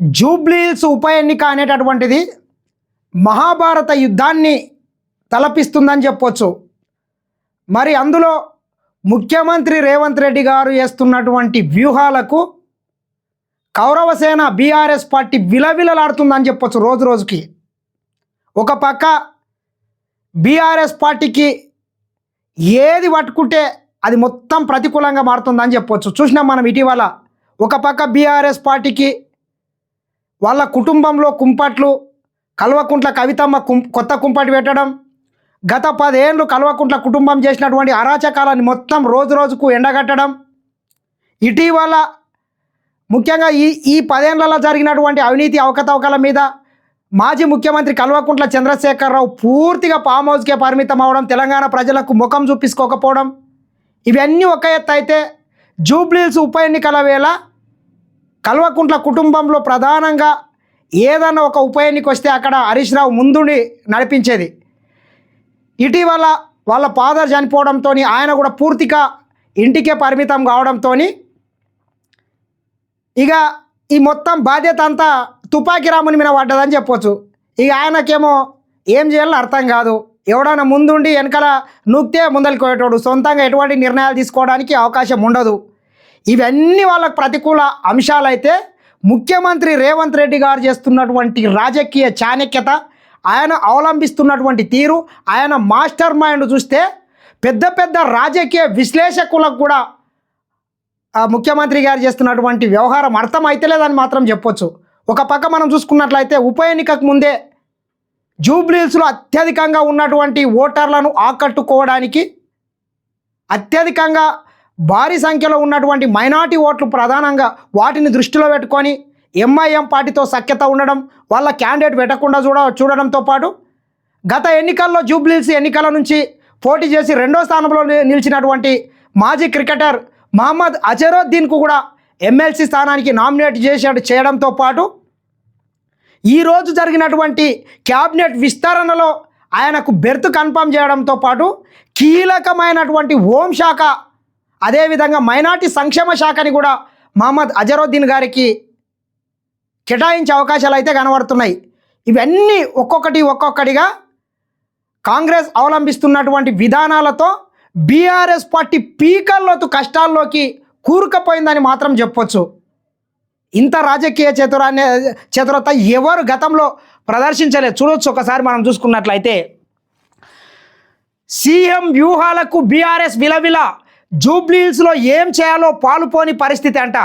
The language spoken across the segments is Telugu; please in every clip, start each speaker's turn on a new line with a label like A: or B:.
A: జూబ్లీల్స్ ఉప ఎన్నిక అనేటటువంటిది మహాభారత యుద్ధాన్ని తలపిస్తుందని చెప్పొచ్చు. మరి అందులో ముఖ్యమంత్రి రేవంత్ రెడ్డి గారు వేస్తున్నటువంటి వ్యూహాలకు కౌరవసేన బీఆర్ఎస్ పార్టీ విలవిలలాడుతుందని చెప్పొచ్చు రోజు రోజుకి. ఒక పక్క బీఆర్ఎస్ పార్టీకి ఏది పట్టుకుంటే అది మొత్తం ప్రతికూలంగా మారుతుందని చెప్పొచ్చు. చూసినాం మనం ఇటీవల ఒక పక్క బీఆర్ఎస్ పార్టీకి వాళ్ళ కుటుంబంలో కుంపట్లు కల్వకుంట్ల కవితమ్మ కుం కొత్త కుంపటి పెట్టడం గత పదేళ్ళు కల్వకుంట్ల కుటుంబం చేసినటువంటి అరాచకాలని మొత్తం రోజు రోజుకు ఎండగట్టడం ఇటీవల ముఖ్యంగా ఈ ఈ పదేళ్ళలో జరిగినటువంటి అవినీతి అవకతవకల మీద మాజీ ముఖ్యమంత్రి కల్వకుంట్ల చంద్రశేఖరరావు పూర్తిగా ఫామ్ హౌస్కే పరిమితం అవడం తెలంగాణ ప్రజలకు ముఖం చూపించుకోకపోవడం ఇవన్నీ ఒక ఎత్తు అయితే జూబ్లీల్స్ ఉప ఎన్నికల వేళ కల్వకుంట్ల కుటుంబంలో ప్రధానంగా ఏదైనా ఒక ఉప ఎన్నిక వస్తే అక్కడ హరీష్ రావు ముందుండి నడిపించేది. ఇటీవల వాళ్ళ ఫాదర్ చనిపోవడంతో ఆయన కూడా పూర్తిగా ఇంటికే పరిమితం కావడంతో ఇక ఈ మొత్తం బాధ్యత అంతా తుపాకీ రాముని మీద పడ్డదని చెప్పొచ్చు. ఇక ఆయనకేమో ఏం చేయాలో అర్థం కాదు. ఎవడైనా ముందుండి వెనకాల నూక్తే ముందరికి పోయేటోడు. సొంతంగా ఎటువంటి నిర్ణయాలు తీసుకోవడానికి అవకాశం ఉండదు. ఇవన్నీ వాళ్ళకు ప్రతికూల అంశాలైతే ముఖ్యమంత్రి రేవంత్ రెడ్డి గారు చేస్తున్నటువంటి రాజకీయ చాణక్యత ఆయన అవలంబిస్తున్నటువంటి తీరు ఆయన మాస్టర్ మైండ్ చూస్తే పెద్ద పెద్ద రాజకీయ విశ్లేషకులకు కూడా ముఖ్యమంత్రి గారు చేస్తున్నటువంటి వ్యవహారం అర్థం అయితలేదని మాత్రం చెప్పొచ్చు. ఒక పక్క మనం చూసుకున్నట్లయితే ఉప ఎన్నికకు ముందే జూబ్లీస్లో అత్యధికంగా ఉన్నటువంటి ఓటర్లను ఆకట్టుకోవడానికి అత్యధికంగా భారీ సంఖ్యలో ఉన్నటువంటి మైనార్టీ ఓట్లు ప్రధానంగా వాటిని దృష్టిలో పెట్టుకొని ఎంఐఎం పార్టీతో సఖ్యత ఉండడం వాళ్ళ క్యాండిడేట్ పెట్టకుండా చూడ చూడడంతో పాటు గత ఎన్నికల్లో జూబ్లీస్ ఎన్నికల నుంచి పోటీ చేసి రెండో స్థానంలో ని- నిలిచినటువంటి మాజీ క్రికెటర్ మహమ్మద్ అజరుద్దీన్కు కూడా ఎమ్మెల్సీ స్థానానికి నామినేట్ చేసాడు చేయడంతో పాటు ఈరోజు జరిగినటువంటి క్యాబినెట్ విస్తరణలో ఆయనకు బెర్త్ కన్ఫర్మ్ చేయడంతో పాటు కీలకమైనటువంటి హోంశాఖ అదేవిధంగా మైనార్టీ సంక్షేమ శాఖని కూడా మహమ్మద్ అజరుద్దీన్ గారికి కేటాయించే అవకాశాలు అయితే కనబడుతున్నాయి. ఇవన్నీ ఒక్కొక్కటి ఒక్కొక్కటిగా కాంగ్రెస్ అవలంబిస్తున్నటువంటి విధానాలతో బీఆర్ఎస్ పార్టీ పీకల్లోతు కష్టాల్లోకి కూరుకుపోయిందని మాత్రం చెప్పొచ్చు. ఇంత రాజకీయ చతురాన్ని చతురత ఎవరు గతంలో ప్రదర్శించలేదు. చూడొచ్చు ఒకసారి మనం చూసుకున్నట్లయితే సీఎం వ్యూహాలకు బీఆర్ఎస్ విలవిల జూబ్లీహిల్స్లో ఏం చేయాలో పాలుపోని పరిస్థితి అంట.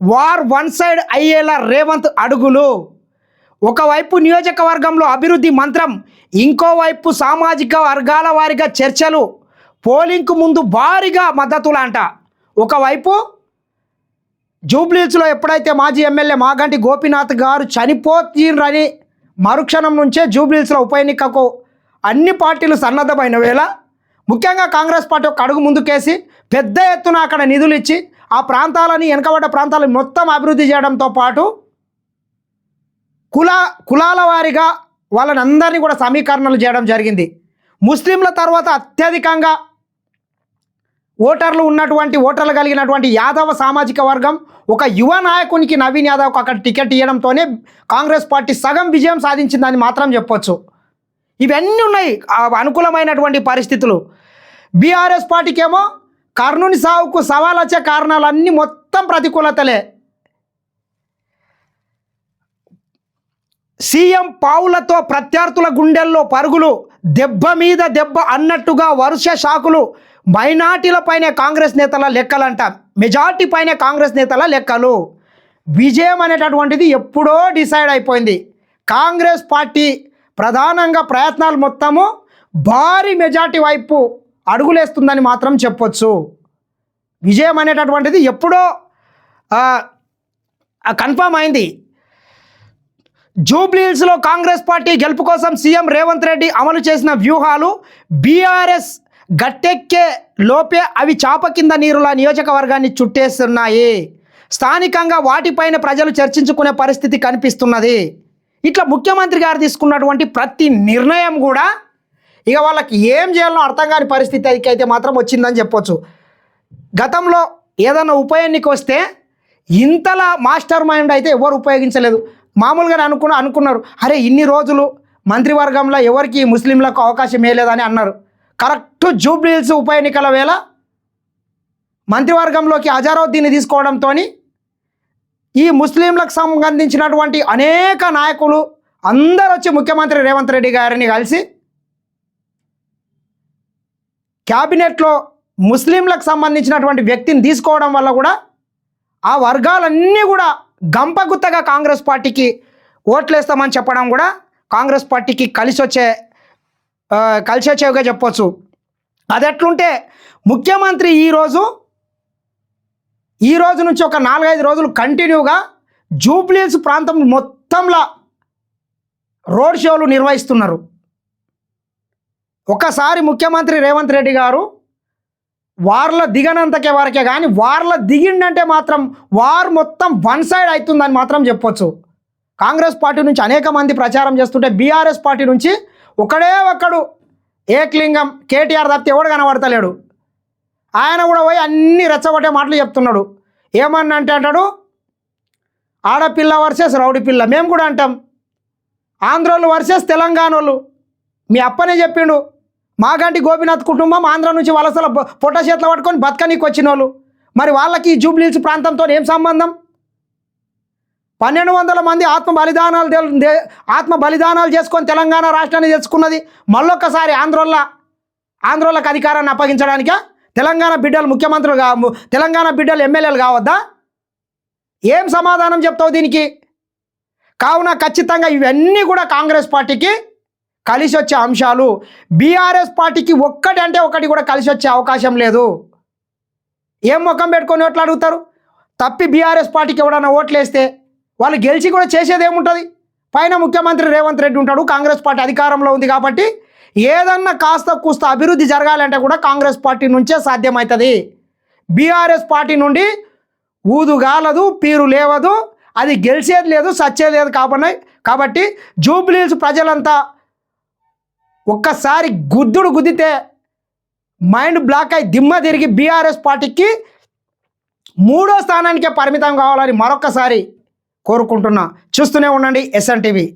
A: వార్ వన్ సైడ్ అయ్యేలా రేవంత్ అడుగులు. ఒకవైపు నియోజకవర్గంలో అభివృద్ధి మంత్రం ఇంకోవైపు సామాజిక వర్గాల వారిగా చర్చలు పోలింగ్కు ముందు భారీగా మద్దతులు అంట ఒకవైపు జూబ్లీస్లో ఎప్పుడైతే మాజీ ఎమ్మెల్యే మాగంటి గోపీనాథ్ గారు చనిపోతుండ్రని మరుక్షణం నుంచే జూబ్లీస్లో ఉప ఎన్నికకు అన్ని పార్టీలు సన్నద్ధమైన వేళ ముఖ్యంగా కాంగ్రెస్ పార్టీ ఒక అడుగు ముందుకేసి పెద్ద ఎత్తున అక్కడ నిధులు ఇచ్చి ఆ ప్రాంతాలని వెనకబడ్డ ప్రాంతాలను మొత్తం అభివృద్ధి చేయడంతో పాటు కుల కులాల వారిగా వాళ్ళని అందరినీ కూడా సమీకరణలు చేయడం జరిగింది. ముస్లింల తర్వాత అత్యధికంగా ఓటర్లు ఉన్నటువంటి ఓటర్లు కలిగినటువంటి యాదవ సామాజిక వర్గం ఒక యువ నాయకునికి నవీన్ యాదవ్కు అక్కడ టికెట్ ఇవ్వడంతోనే కాంగ్రెస్ పార్టీ సగం విజయం సాధించిందని మాత్రం చెప్పొచ్చు. ఇవన్నీ ఉన్నాయి అనుకూలమైనటువంటి పరిస్థితులు. బీఆర్ఎస్ పార్టీకేమో కర్నూని సావుకు సవాల్ వచ్చే కారణాలన్నీ మొత్తం ప్రతికూలతలే. సీఎం పావులతో ప్రత్యర్థుల గుండెల్లో పరుగులు దెబ్బ మీద దెబ్బ అన్నట్టుగా వరుస షాకులు మైనార్టీలపైనే కాంగ్రెస్ నేతల లెక్కలంట. మెజార్టీ పైనే కాంగ్రెస్ నేతల లెక్కలు. విజయం అనేటటువంటిది ఎప్పుడో డిసైడ్ అయిపోయింది. కాంగ్రెస్ పార్టీ ప్రధానంగా ప్రయత్నాలు మొత్తము భారీ మెజార్టీ వైపు అడుగులేస్తుందని మాత్రం చెప్పొచ్చు. విజయం అనేటటువంటిది ఎప్పుడో కన్ఫామ్ అయింది. జూబ్లీహిల్స్లో కాంగ్రెస్ పార్టీ గెలుపు కోసం సీఎం రేవంత్ రెడ్డి అమలు చేసిన వ్యూహాలు బీఆర్ఎస్ గట్టెక్కే లోపే అవి చాప కింద నీరుల నియోజకవర్గాన్ని చుట్టేస్తున్నాయి. స్థానికంగా వాటిపైన ప్రజలు చర్చించుకునే పరిస్థితి కనిపిస్తున్నది. ఇట్లా ముఖ్యమంత్రి గారు తీసుకున్నటువంటి ప్రతి నిర్ణయం కూడా ఇక వాళ్ళకి ఏం చేయాలో అర్థం కాని పరిస్థితి అయితే మాత్రం వచ్చిందని చెప్పొచ్చు. గతంలో ఏదైనా ఉప ఎన్నిక వస్తే ఇంతలా మాస్టర్ మైండ్ అయితే ఎవరు ఉపయోగించలేదు. మామూలుగా అనుకున్న అనుకున్నారు. అరే ఇన్ని రోజులు మంత్రివర్గంలో ఎవరికి ముస్లింలకు అవకాశం లేదని అన్నారు. కరెక్ట్ జూబ్లీహిల్స్ ఉప ఎన్నికల వేళ మంత్రివర్గంలోకి అజారుద్దీన్ని తీసుకోవడంతో ఈ ముస్లింలకు సంబంధించినటువంటి అనేక నాయకులు అందరూ వచ్చి ముఖ్యమంత్రి రేవంత్ రెడ్డి గారిని కలిసి క్యాబినెట్లో ముస్లింలకు సంబంధించినటువంటి వ్యక్తిని తీసుకోవడం వల్ల కూడా ఆ వర్గాలన్నీ కూడా గంపగుత్తగా కాంగ్రెస్ పార్టీకి ఓట్లేస్తామని చెప్పడం కూడా కాంగ్రెస్ పార్టీకి కలిసి వచ్చే కలిసి వచ్చేవిగా చెప్పొచ్చు. అది ఎట్లుంటే ముఖ్యమంత్రి ఈరోజు ఈ రోజు నుంచి ఒక నాలుగైదు రోజులు కంటిన్యూగా జూబ్లీస్ ప్రాంతం మొత్తంలో రోడ్ షోలు నిర్వహిస్తున్నారు. ఒకసారి ముఖ్యమంత్రి రేవంత్ రెడ్డి గారు వార్లో దిగనంతకే వరకే కానీ వార్లో దిగిండంటే మాత్రం వార్ మొత్తం వన్ సైడ్ అవుతుందని మాత్రం చెప్పొచ్చు. కాంగ్రెస్ పార్టీ నుంచి అనేక మంది ప్రచారం చేస్తుంటే బీఆర్ఎస్ పార్టీ నుంచి ఒకడే ఒక్కడు ఏక్లింగం కేటీఆర్ తప్పితే ఎవడు కనబడతలేడు. ఆయన కూడా పోయి అన్ని రెచ్చగొట్టే మాటలు చెప్తున్నాడు. ఏమన్నా అంటే అంటాడు ఆడపిల్ల వర్సెస్ రౌడీ పిల్ల. మేము కూడా అంటాం. ఆంధ్రోళ్ళు వర్సెస్ తెలంగాణ వాళ్ళు మీ అప్పనే చెప్పిండు. మాగంటి గోపీనాథ్ కుటుంబం ఆంధ్ర నుంచి వలసల బొ- పొట్ట చేతిలో పట్టుకొని బతకనీకి వచ్చిన వాళ్ళు మరి వాళ్ళకి ఈ జూబ్లీహిల్స్ ప్రాంతంతో ఏం సంబంధం? పన్నెండు వందల మంది ఆత్మ బలిదానాలు ఆత్మ బలిదానాలు చేసుకొని తెలంగాణ రాష్ట్రాన్ని తెచ్చుకున్నది మళ్ళొక్కసారి ఆంధ్రోళ్ళ ఆంధ్రోళ్ళకి అధికారాన్ని అప్పగించడానికా? తెలంగాణ బిడ్డలు ముఖ్యమంత్రులు కా తెలంగాణ బిడ్డలు ఎమ్మెల్యేలు కావద్దా? ఏం సమాధానం చెప్తావు దీనికి? కావున ఖచ్చితంగా ఇవన్నీ కూడా కాంగ్రెస్ పార్టీకి కలిసి వచ్చే అంశాలు బీఆర్ఎస్ పార్టీకి ఒక్కటి అంటే ఒకటి కూడా కలిసి వచ్చే అవకాశం లేదు. ఏం ముఖం పెట్టుకొని ఓట్లు అడుగుతారు? తప్పి బీఆర్ఎస్ పార్టీకి ఎవడన్నా ఓట్లు వేస్తే వాళ్ళు గెలిచి కూడా చేసేది ఏముంటుంది? పైన ముఖ్యమంత్రి రేవంత్ రెడ్డి ఉంటాడు కాంగ్రెస్ పార్టీ అధికారంలో ఉంది కాబట్టి ఏదన్నా కాస్త కూస్త అభివృద్ధి జరగాలంటే కూడా కాంగ్రెస్ పార్టీ నుంచే సాధ్యమవుతుంది బీఆర్ఎస్ పార్టీ నుండి ఊదు గాలదు పీరు లేవదు అది గెలిచేది లేదు సచ్చేది లేదు కాబట్టి కాబట్టి జూబ్లీస్ ప్రజలంతా ఒక్కసారి గుద్దుడు గుద్దితే మైండ్ బ్లాక్ అయి దిమ్మ తిరిగి బీఆర్ఎస్ పార్టీకి మూడో స్థానానికే పరిమితం కావాలని మరొకసారి కోరుకుంటున్నా. చూస్తూనే ఉండండి ఎస్ఎన్ టీవీ.